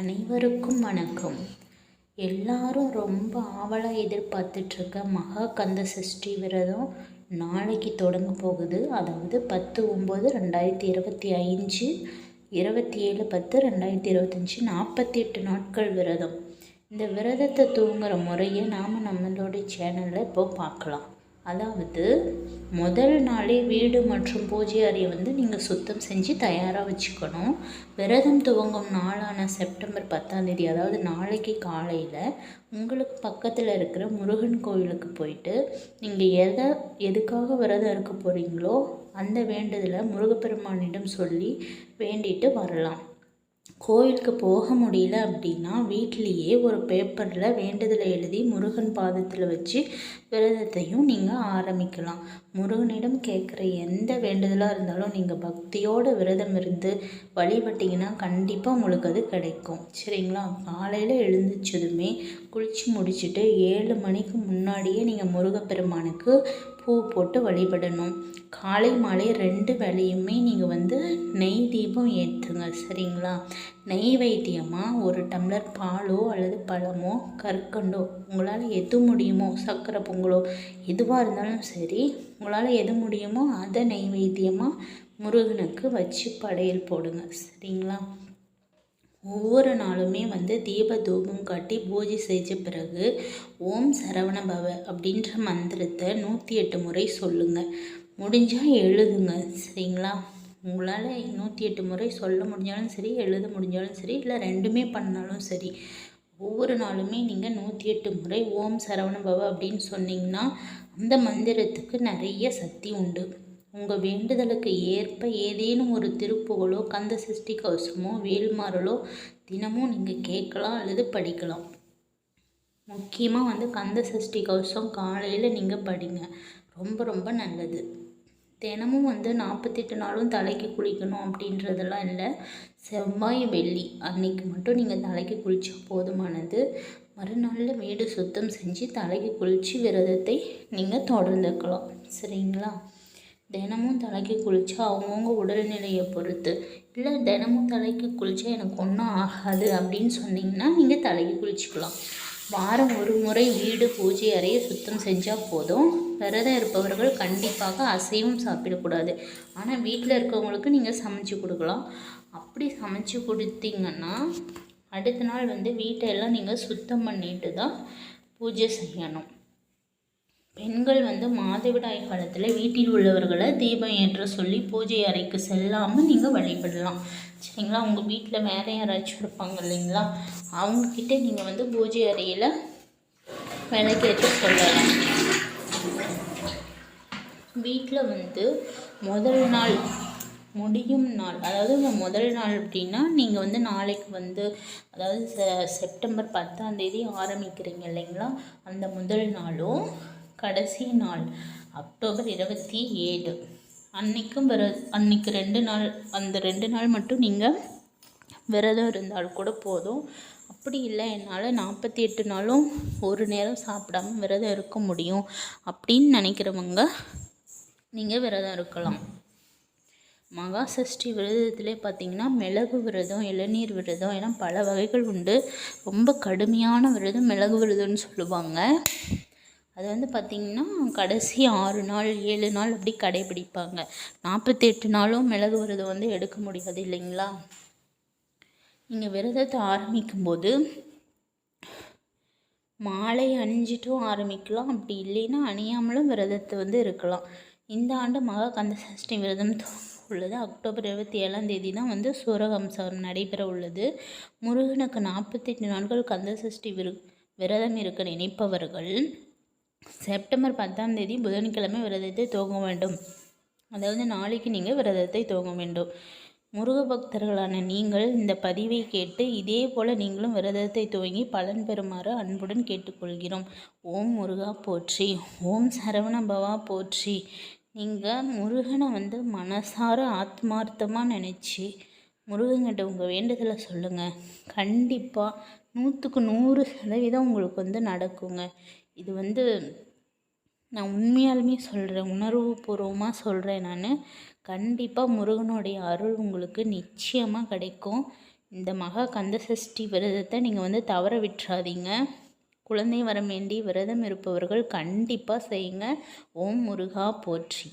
அனைவருக்கும் வணக்கம். எல்லாரும் ரொம்ப ஆவலாக எதிர்பார்த்துட்ருக்க மகா கந்த சஷ்டி விரதம் நாளைக்கு தொடங்க போகுது. அதாவது பத்து ஒம்பது ரெண்டாயிரத்தி இருபத்தி அஞ்சு இருபத்தி ஏழு பத்து ரெண்டாயிரத்தி இருபத்தஞ்சி நாற்பத்தி எட்டு நாட்கள் விரதம். இந்த விரதத்தை தூங்குகிற முறையை நாம் நம்மளோட சேனலில் இப்போது பார்க்கலாம். அதாவது முதல் நாளே வீடு மற்றும் பூஜை அறையை வந்து நீங்கள் சுத்தம் செஞ்சு தயாராக வச்சுக்கணும். விரதம் துவங்கும் நாளான செப்டம்பர் பத்தாந்தேதி அதாவது நாளைக்கு காலையில் உங்களுக்கு பக்கத்தில் இருக்கிற முருகன் கோயிலுக்கு போயிட்டு நீங்கள் எதை எதுக்காக விரதம் இருக்க போகிறீங்களோ அந்த வேண்டுதலை முருகப்பெருமானிடம் சொல்லி வேண்டிட்டு வரலாம். கோயிலுக்கு போக முடியல அப்படின்னா வீட்லேயே ஒரு பேப்பரில் வேண்டுதலை எழுதி முருகன் பாதத்தில் வச்சு விரதத்தையும் நீங்கள் ஆரம்பிக்கலாம். முருகனிடம் கேட்குற எந்த வேண்டுதலாக இருந்தாலும் நீங்கள் பக்தியோடு விரதம் இருந்து வழிபட்டிங்கன்னா கண்டிப்பாக உங்களுக்கு அது கிடைக்கும். சரிங்களா? காலையில் எழுந்திரிச்சதுமே குளித்து முடிச்சுட்டு ஏழு மணிக்கு முன்னாடியே நீங்கள் முருகப்பெருமானுக்கு பூ போட்டு வழிபடணும். காலை மாலை ரெண்டு வேலையுமே நீங்கள் வந்து நெய் தீபம் ஏற்றுங்க சரிங்களா? நெய் வைத்தியமாக ஒரு டம்ளர் பாலோ அல்லது பழமோ கற்கண்டோ உங்களால் எது முடியுமோ சர்க்கரை பொங்கலோ எதுவாக இருந்தாலும் சரி உங்களால் எது முடியுமோ அதை நெய் வைத்தியமாக முருகனுக்கு வச்சு படையல் போடுங்க சரிங்களா? ஒவ்வொரு நாளுமே வந்து தீப தூபம் காட்டி பூஜை செஞ்ச பிறகு ஓம் சரவண பவ அப்படின்ற மந்திரத்தை நூற்றி எட்டு முறை சொல்லுங்கள் முடிஞ்சால் எழுதுங்க சரிங்களா? உங்களால் நூற்றி எட்டு முறை சொல்ல முடிஞ்சாலும் சரி எழுத முடிஞ்சாலும் சரி இல்லை ரெண்டுமே பண்ணாலும் சரி ஒவ்வொரு நாளுமே நீங்கள் நூற்றி எட்டு முறை ஓம் சரவண பவ அப்படின்னு சொன்னீங்கன்னா அந்த மந்திரத்துக்கு நிறைய சக்தி உண்டு. உங்கள் வேண்டுதலுக்கு ஏற்ப ஏதேனும் ஒரு திருப்புகளோ கந்த சஷ்டி கவசமோ வேல்மாறலோ தினமும் நீங்கள் கேட்கலாம் அல்லது படிக்கலாம். முக்கியமாக வந்து கந்த சஷ்டி கவசம் காலையில் நீங்கள் படிங்க. ரொம்ப ரொம்ப நல்லது. தினமும் வந்து நாற்பத்தெட்டு நாளும் தலைக்கு குளிக்கணும் அப்படின்றதெல்லாம் இல்லை. செவ்வாய் வெள்ளி அன்னைக்கு மட்டும் நீங்கள் தலைக்கு குளித்தா போதுமானது. மறுநாளில் வீடு சுத்தம் செஞ்சு தலைக்கு குளித்து விரதத்தை நீங்கள் தொடர்ந்துக்கலாம். சரிங்களா? தினமும் தலைக்கு குளித்தா அவங்கவுங்க உடல்நிலையை பொறுத்து. இல்லை தினமும் தலைக்கு குளித்தா எனக்கு ஒன்றும் ஆகாது அப்படின்னு சொன்னீங்கன்னா நீங்கள் தலைக்கு குளிச்சுக்கலாம். வாரம் ஒரு முறை வீடு பூஜை அறையை சுத்தம் செஞ்சால் போதும். விரதம் இருப்பவர்கள் கண்டிப்பாக அசைவம் சாப்பிடக்கூடாது. ஆனால் வீட்டில் இருக்கவங்களுக்கு நீங்கள் சமைச்சு கொடுக்கலாம். அப்படி சமைச்சு கொடுத்தீங்கன்னா அடுத்த நாள் வந்து வீட்டையெல்லாம் நீங்கள் சுத்தம் பண்ணிட்டு தான் பூஜை செய்யணும். பெண்கள் வந்து மாதவிடாய் காலத்தில் வீட்டில் உள்ளவர்களை தீபம் ஏற்ற சொல்லி பூஜை அறைக்கு செல்லாமல் நீங்கள் வழிபடலாம். சரிங்களா? உங்கள் வீட்டில் வேறு யாராச்சும் இருப்பாங்க இல்லைங்களா? அவங்கக்கிட்ட நீங்கள் வந்து பூஜை அறையில் விளக்கேற்ற சொல்லலாம். வீட்டில் வந்து முதல் நாள் முடியும் நாள் அதாவது முதல் நாள் அப்படின்னா நீங்கள் வந்து நாளைக்கு வந்து அதாவது செ செப்டம்பர் பத்தாந்தேதி ஆரம்பிக்கிறீங்க இல்லைங்களா? அந்த முதல் நாளும் கடைசி நாள் அக்டோபர் இருபத்தி ஏழு. அன்றைக்கும் விர அன்னைக்கு ரெண்டு நாள் அந்த ரெண்டு நாள் மட்டும் நீங்கள் விரதம் இருந்தால் கூட போதும். அப்படி இல்லை என்னால் நாற்பத்தி எட்டு நாளும் ஒரு நேரம் சாப்பிடாம விரதம் இருக்க முடியும் அப்படின்னு நினைக்கிறவங்க நீங்கள் விரதம் இருக்கலாம். மகா சஷ்டி விரதத்திலே பார்த்திங்கன்னா மிளகு விரதம் இளநீர் விரதம் ஏன்னா பல வகைகள் உண்டு. ரொம்ப கடுமையான விரதம் மிளகு விரதம்னு சொல்லுவாங்க. அது வந்து பார்த்திங்கன்னா கடைசி ஆறு நாள் ஏழு நாள் அப்படி கடைபிடிப்பாங்க. நாற்பத்தி எட்டு நாளும் மிளகு விரதம் வந்து எடுக்க முடியாது இல்லைங்களா? நீங்கள் விரதத்தை ஆரம்பிக்கும்போது மாலை அணிஞ்சிட்டும் ஆரம்பிக்கலாம். அப்படி இல்லைன்னா அணியாமலும் விரதத்தை வந்து இருக்கலாம். இந்த ஆண்டு மகா கந்த சஷ்டி விரதம் உள்ளது. அக்டோபர் இருபத்தி ஏழாம் தேதி தான் வந்து சூரகம்சம் நடைபெற உள்ளது. முருகனுக்கு நாற்பத்தெட்டு நாட்கள் கந்த சஷ்டி விரு விரதம் இருக்க நினைப்பவர்கள் செப்டம்பர் பத்தாம் தேதி புதன்கிழமை விரதத்தை துவங்க வேண்டும். அதாவது நாளைக்கு நீங்கள் விரதத்தை துவங்க வேண்டும். முருக பக்தர்களான நீங்கள் இந்த பதிவை கேட்டு இதே போல் நீங்களும் விரதத்தை துவங்கி பலன் பெறுமாறு அன்புடன் கேட்டுக்கொள்கிறோம். ஓம் முருகா போற்றி. ஓம் சரவண பவா போற்றி. நீங்கள் முருகனை வந்து மனசார ஆத்மார்த்தமாக நினச்சி முருகன்கிட்ட உங்கள் வேண்டுதலை சொல்லுங்கள் கண்டிப்பாக நூற்றுக்கு நூறு சதவீதம் உங்களுக்கு வந்து நடக்குங்க. இது வந்து நான் உண்மையாலுமே சொல்கிறேன் உணர்வுபூர்வமாக சொல்கிறேன் நான். கண்டிப்பாக முருகனுடைய அருள் உங்களுக்கு நிச்சயமாக கிடைக்கும். இந்த மகா கந்த சஷ்டி விரதத்தை நீங்கள் வந்து தவற விட்டுறாதீங்க. குழந்தை வரம் வேண்டி விரதம் இருப்பவர்கள் கண்டிப்பாக செய்யுங்க. ஓம் முருகா போற்றி.